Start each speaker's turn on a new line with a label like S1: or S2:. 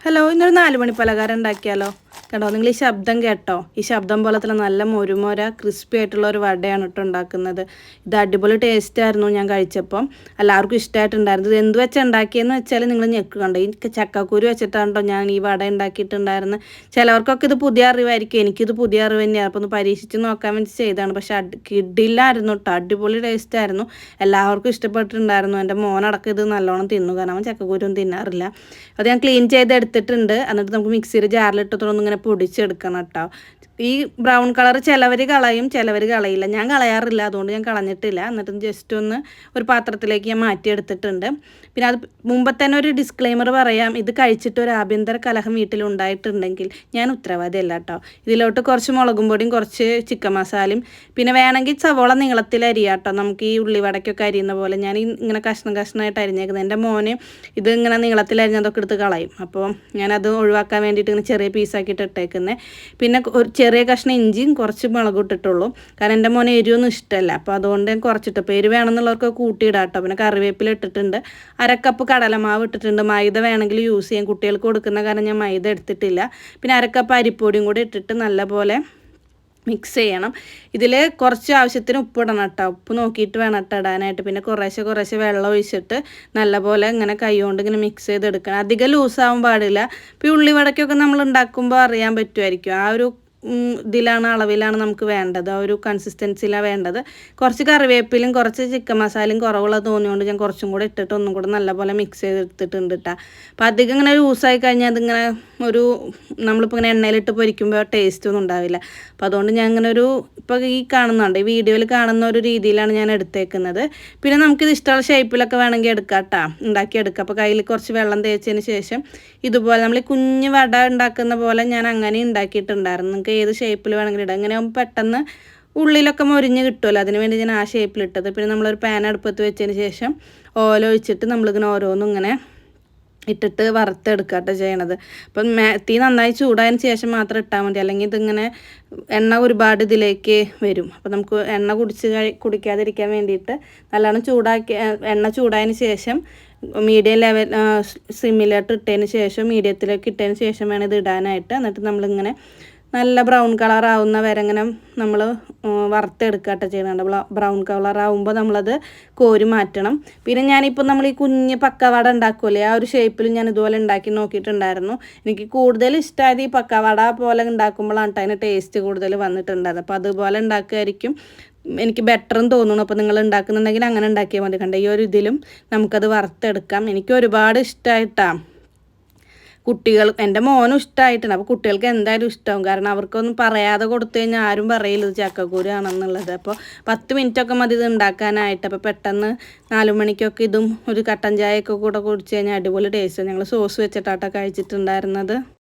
S1: Hello ഇന്നൊരു നാല് മണി പലഹാരം ഉണ്ടാക്കിയാലോ? കണ്ടോ? നിങ്ങൾ ഈ ശബ്ദം കേട്ടോ? ഈ ശബ്ദം പോലെ തന്നെ നല്ല മൊരുമൊര ക്രിസ്പി ആയിട്ടുള്ള ഒരു വടയാണ് കേട്ടോ ഉണ്ടാക്കുന്നത്. ഇത് അടിപൊളി ടേസ്റ്റ് ആയിരുന്നു ഞാൻ കഴിച്ചപ്പം. എല്ലാവർക്കും ഇഷ്ടമായിട്ടുണ്ടായിരുന്നു ഇത് എന്ത് വെച്ചാൽ ഉണ്ടാക്കിയെന്ന് വെച്ചാൽ നിങ്ങൾ ഞെക്ക് കണ്ടോ? ഈ ചക്കക്കുരു വെച്ചിട്ടാണ് കേട്ടോ ഞാൻ ഈ വട ഉണ്ടാക്കിയിട്ടുണ്ടായിരുന്നത് ചിലവർക്കൊക്കെ ഇത് പുതിയ അറിവായിരിക്കും. എനിക്കിത് പുതിയ അറിവ് തന്നെയാണ് അപ്പോൾ ഒന്ന് പരീക്ഷിച്ച് നോക്കാൻ വേണ്ടി ചെയ്തതാണ്. പക്ഷെ അടി കിഡില്ലായിരുന്നു കേട്ടോ അടിപൊളി ടേസ്റ്റ് ആയിരുന്നു. എല്ലാവർക്കും ഇഷ്ടപ്പെട്ടിട്ടുണ്ടായിരുന്നു. എന്റെ മോനടക്കം ഇത് നല്ലോണം തിന്നു. കാരണം അവൻ ചക്കക്കുരും തിന്നാറില്ല. അത് ഞാൻ ക്ലീൻ ചെയ്ത് എടുത്തിട്ടുണ്ട് എന്നിട്ട് നമുക്ക് മിക്സിയിൽ ജാറിലിട്ടത്തോളം ഇങ്ങനെ പൊടിച്ചെടുക്കണം കേട്ടോ ഈ ബ്രൗൺ കളർ ചിലവർ കളയും ചിലവർ കളയില്ല. ഞാൻ കളയാറില്ല അതുകൊണ്ട് ഞാൻ കളഞ്ഞിട്ടില്ല. എന്നിട്ട് ജസ്റ്റ് ഒന്ന് ഒരു പാത്രത്തിലേക്ക് ഞാൻ മാറ്റിയെടുത്തിട്ടുണ്ട്. പിന്നെ അത് മുമ്പ് തന്നെ ഒരു ഡിസ്ക്ലെയിമർ പറയാം. ഇത് കഴിച്ചിട്ട് ഒരു ആഭ്യന്തര കലഹം വീട്ടിലുണ്ടായിട്ടുണ്ടെങ്കിൽ ഞാൻ ഉത്തരവാദിയല്ല കേട്ടോ ഇതിലോട്ട് കുറച്ച് മുളകും പൊടിയും കുറച്ച് ചിക്കൻ മസാലയും പിന്നെ വേണമെങ്കിൽ സവോള നീളത്തിൽ അരിയാം കേട്ടോ നമുക്ക് ഈ ഉള്ളിവടയ്ക്കൊക്കെ അരിയുന്ന പോലെ ഞാൻ ഇങ്ങനെ കഷ്ണം കഷ്ണമായിട്ട് അരിഞ്ഞേക്കുന്നത്. എന്റെ മോന് ഇത് ഇങ്ങനെ നീളത്തിൽ അരിഞ്ഞതൊക്കെ എടുത്ത് കളയും. അപ്പോൾ ഞാനത് ഒഴിവാക്കാൻ വേണ്ടിയിട്ട് ഇങ്ങനെ ചെറിയ പീസാക്കിയിട്ട് ഇട്ടേക്കുന്നത് പിന്നെ ഒരു ചെറിയ കഷ്ണം ഇഞ്ചിയും കുറച്ച് മുളക് ഇട്ടിട്ടുള്ളൂ. കാരണം എന്റെ മോനെ എരിവൊന്നും ഇഷ്ടമല്ല അപ്പോൾ അതുകൊണ്ട് ഞാൻ കുറച്ചിട്ട്. പേര് വേണമെന്നുള്ളവർക്ക് കൂട്ടിയിടാം കേട്ടോ. പിന്നെ കറിവേപ്പില ഇട്ടിട്ടുണ്ട്. അരക്കപ്പ് കടലമാവ് ഇട്ടിട്ടുണ്ട്. മൈദ വേണമെങ്കിൽ യൂസ് ചെയ്യാം. കുട്ടികൾക്ക് കൊടുക്കുന്ന കാരണം ഞാൻ മൈദ എടുത്തിട്ടില്ല. പിന്നെ അരക്കപ്പ് അരിപ്പൊടിയും കൂടി ഇട്ടിട്ട് നല്ലപോലെ മിക്സ് ചെയ്യണം. ഇതിൽ കുറച്ച് ആവശ്യത്തിന് ഉപ്പ് ഇടണം കേട്ടോ. ഉപ്പ് നോക്കിയിട്ട് വേണം കേട്ടോ ഇടാനായിട്ട്. പിന്നെ കുറേശ്ശെ കുറേശ്ശെ വെള്ളം ഒഴിച്ചിട്ട് നല്ലപോലെ ഇങ്ങനെ കൈ കൊണ്ട് ഇങ്ങനെ മിക്സ് ചെയ്തെടുക്കണം. അധികം ലൂസാവാൻ പാടില്ല. ഇപ്പോൾ ഉള്ളിവടക്കൊക്കെ നമ്മൾ ഉണ്ടാക്കുമ്പോൾ അറിയാൻ പറ്റുമായിരിക്കും. ആ ഒരു ഇതിലാണ് അളവിലാണ് നമുക്ക് വേണ്ടത്. ആ ഒരു കൺസിസ്റ്റൻസിയിലാണ് വേണ്ടത്. കുറച്ച് കറിവേപ്പിലും കുറച്ച് ചിക്കൻ മസാലയും കുറവുള്ള തോന്നിയോണ്ട് ഞാൻ കുറച്ചും കൂടെ ഇട്ടിട്ട് ഒന്നും കൂടെ നല്ലപോലെ മിക്സ് ചെയ്തെടുത്തിട്ടുണ്ട് കേട്ടോ അപ്പോൾ അധികം ഇങ്ങനെ ലൂസായി കഴിഞ്ഞാൽ അതിങ്ങനെ ഒരു നമ്മളിപ്പോൾ ഇങ്ങനെ എണ്ണയിലിട്ട് പൊരിക്കുമ്പോൾ ടേസ്റ്റ് ഒന്നും ഉണ്ടാവില്ല. അപ്പോൾ അതുകൊണ്ട് ഞാൻ ഇങ്ങനെ ഒരു ഇപ്പോൾ ഈ കാണുന്നുണ്ട്. ഈ വീഡിയോയിൽ കാണുന്ന ഒരു രീതിയിലാണ് ഞാൻ എടുത്തേക്കുന്നത്. പിന്നെ നമുക്കിത് ഇഷ്ടമുള്ള ഷേപ്പിലൊക്കെ വേണമെങ്കിൽ എടുക്കാം കേട്ടോ ഉണ്ടാക്കിയെടുക്കാം അപ്പോൾ കയ്യിൽ കുറച്ച് വെള്ളം തേച്ചതിന് ശേഷം ഇതുപോലെ നമ്മൾ കുഞ്ഞ് വട ഉണ്ടാക്കുന്ന പോലെ ഞാൻ അങ്ങനെ ഉണ്ടാക്കിയിട്ടുണ്ടായിരുന്നു. നിങ്ങൾക്ക് ഏത് ഷേപ്പിൽ വേണമെങ്കിലും ഇടാം. അങ്ങനെ ആകുമ്പോൾ പെട്ടെന്ന് ഉള്ളിലൊക്കെ മൊരിഞ്ഞ് കിട്ടുമല്ലോ അതിന് വേണ്ടി ഞാൻ ആ ഷേപ്പിലിട്ടത്. പിന്നെ നമ്മളൊരു പാൻ അടുപ്പത്ത് വെച്ചതിന് ശേഷം ഓല ഒഴിച്ചിട്ട് നമ്മളിങ്ങനെ ഓരോന്നും ഇങ്ങനെ ഇട്ടിട്ട് വറുത്തെടുക്കുക കേട്ടോ ചെയ്യണത്. അപ്പം തീ നന്നായി ചൂടായതിന് ശേഷം മാത്രം ഇട്ടാൽ മതി. അല്ലെങ്കിൽ ഇതിങ്ങനെ എണ്ണ ഒരുപാട് ഇതിലേക്ക് വരും. അപ്പം നമുക്ക് എണ്ണ കുടിച്ച് കുടിക്കാതിരിക്കാൻ വേണ്ടിയിട്ട് നല്ലോണം ചൂടാക്കി എണ്ണ ചൂടായതിന് ശേഷം മീഡിയം ലെവൽ സിമ്മിലോട്ട് ഇട്ടതിന് ശേഷം മീഡിയത്തിലേക്ക് ഇട്ടതിന് ശേഷം വേണം ഇത് ഇടാനായിട്ട്. എന്നിട്ട് നമ്മളിങ്ങനെ നല്ല ബ്രൗൺ കളർ ആവുന്ന വരെ ഇങ്ങനെ നമ്മൾ വറുത്തെടുക്കട്ടെ ചെയ്യണുണ്ട് ബ്രൗൺ കളർ ആവുമ്പോൾ നമ്മളത് കോരി മാറ്റണം. പിന്നെ ഞാനിപ്പോൾ നമ്മൾ ഈ കുഞ്ഞ് പക്കവട ഉണ്ടാക്കുമല്ലേ ആ ഒരു ഷേപ്പിൽ ഞാൻ ഇതുപോലെ ഉണ്ടാക്കി നോക്കിയിട്ടുണ്ടായിരുന്നു. എനിക്ക് കൂടുതൽ ഇഷ്ടമായത് ഈ പക്കവട പോലെ ഉണ്ടാക്കുമ്പോഴാണ് അതിന് ടേസ്റ്റ് കൂടുതൽ വന്നിട്ടുണ്ടായത് അപ്പോൾ അതുപോലെ ഉണ്ടാക്കുമായിരിക്കും എനിക്ക് ബെറ്ററും തോന്നുന്നു. അപ്പോൾ നിങ്ങൾ ഉണ്ടാക്കുന്നുണ്ടെങ്കിൽ അങ്ങനെ ഉണ്ടാക്കിയാൽ മതി. കണ്ട ഈ ഒരു ഇതിലും നമുക്കത് വറുത്തെടുക്കാം. എനിക്ക് ഒരുപാട് ഇഷ്ടമായിട്ടാണ് കുട്ടികൾ എന്റെ മോനും ഇഷ്ടമായിട്ടുണ്ട് അപ്പോൾ കുട്ടികൾക്ക് എന്തായാലും ഇഷ്ടമാവും. കാരണം അവർക്കൊന്നും പറയാതെ കൊടുത്തു കഴിഞ്ഞാൽ ആരും പറയില്ല ഇത് ചക്കക്കൂരാണെന്നുള്ളത് അപ്പോൾ പത്ത് മിനിറ്റൊക്കെ മതി ഇത് ഉണ്ടാക്കാനായിട്ട്. അപ്പോൾ പെട്ടെന്ന് നാലു മണിക്കൊക്കെ ഇതും ഒരു കട്ടൻ ചായയൊക്കെ കൂടെ കുടിച്ച് കഴിഞ്ഞാൽ അടിപൊളി ടേസ്റ്റ് ഞങ്ങൾ സോസ് വെച്ചിട്ടാട്ടോ കഴിച്ചിട്ടുണ്ടായിരുന്നത്.